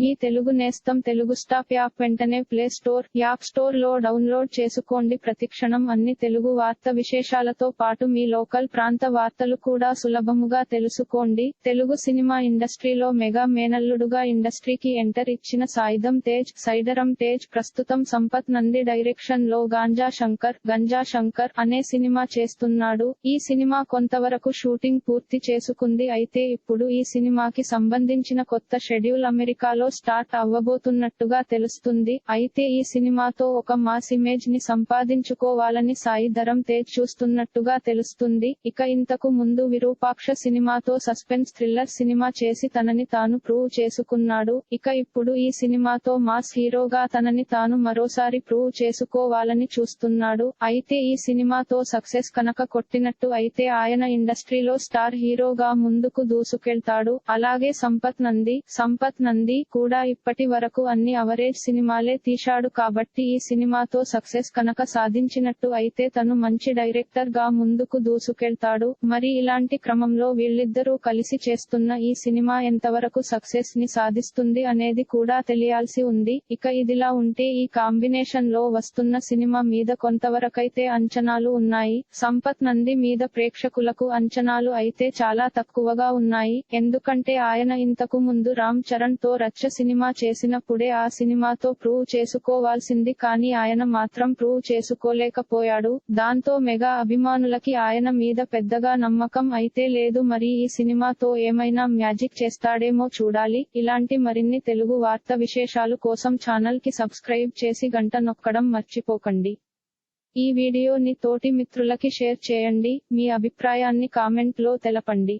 మీ తెలుగు నేస్తం Telugu stop app వెంటనే play store app స్టోర్లో డౌన్లోడ్ చేసుకోండి. ప్రతిక్షణం అన్ని తెలుగు వార్త విశేషాలతో పాటు మీ లోకల్ ప్రాంత వార్తలు కూడా సులభముగా తెలుసుకోండి. తెలుగు సినిమా ఇండస్ట్రీలో మెగా మేనల్లుడుగా ఇండస్ట్రీకి ఎంటర్ ఇచ్చిన సాయిధం తేజ్ సైడరం తేజ్ ప్రస్తుతం సంపత్ నంది డైరెక్షన్లో గాంజా శంకర్ గంజా శంకర్ అనే సినిమా చేస్తున్నాడు. ఈ సినిమా కొంతవరకు షూటింగ్ పూర్తి చేసుకుంది. అయితే ఇప్పుడు ఈ సినిమాకి సంబంధించిన కొత్త షెడ్యూల్ అమెరికాలో స్టార్ట్ అవ్వబోతున్నట్టుగా తెలుస్తుంది. అయితే ఈ సినిమాతో ఒక మాస్ ఇమేజ్ని సంపాదించుకోవాలని సాయి ధరం తేజ్ చూస్తున్నట్టుగా తెలుస్తుంది. ఇక ఇంతకు ముందు విరూపాక్ష సినిమాతో సస్పెన్స్ థ్రిల్లర్ సినిమా చేసి తనని తాను ప్రూవ్ చేసుకున్నాడు. ఇక ఇప్పుడు ఈ సినిమాతో మాస్ హీరోగా తనని తాను మరోసారి ప్రూవ్ చేసుకోవాలని చూస్తున్నాడు. అయితే ఈ సినిమాతో సక్సెస్ కనుక కొట్టినట్టు అయితే ఆయన ఇండస్ట్రీలో స్టార్ హీరోగా ముందుకు దూసుకెళ్తాడు. అలాగే సంపత్ నంది సంపత్ నంది కూడా ఇప్పటి వరకు అన్ని అవరేజ్ సినిమాలే తీశాడు కాబట్టి ఈ సినిమాతో సక్సెస్ కనుక సాధించినట్టు అయితే తను మంచి డైరెక్టర్గా ముందుకు దూసుకెళ్తాడు. మరి ఇలాంటి క్రమంలో వీళ్ళిద్దరూ కలిసి చేస్తున్న ఈ సినిమా ఎంతవరకు సక్సెస్ని సాధిస్తుంది అనేది కూడా తెలియాల్సి ఉంది. ఇక ఇదిలా ఉంటే ఈ కాంబినేషన్లో వస్తున్న సినిమా మీద కొంతవరకైతే అంచనాలు ఉన్నాయి. సంపత్ నంది మీద ప్రేక్షకులకు అంచనాలు అయితే చాలా తక్కువగా ఉన్నాయి. ఎందుకంటే ఆయన ఇంతకు ముందు రామ్ చరణ్తో లక్ష సినిమా చేసినప్పుడే ఆ సినిమాతో ప్రూవ్ చేసుకోవాల్సింది. కానీ ఆయన మాత్రం ప్రూవ్ చేసుకోలేకపోయాడు. దాంతో మెగా అభిమానులకి ఆయన మీద పెద్దగా నమ్మకం అయితే లేదు. మరి ఈ సినిమాతో ఏమైనా మ్యాజిక్ చేస్తాడేమో చూడాలి. ఇలాంటి మరిన్ని తెలుగు వార్త విశేషాలు కోసం ఛానల్కి సబ్స్క్రైబ్ చేసి గంట నొక్కడం మర్చిపోకండి. ఈ వీడియోని తోటి మిత్రులకి షేర్ చేయండి. మీ అభిప్రాయాన్ని కామెంట్లో తెలపండి.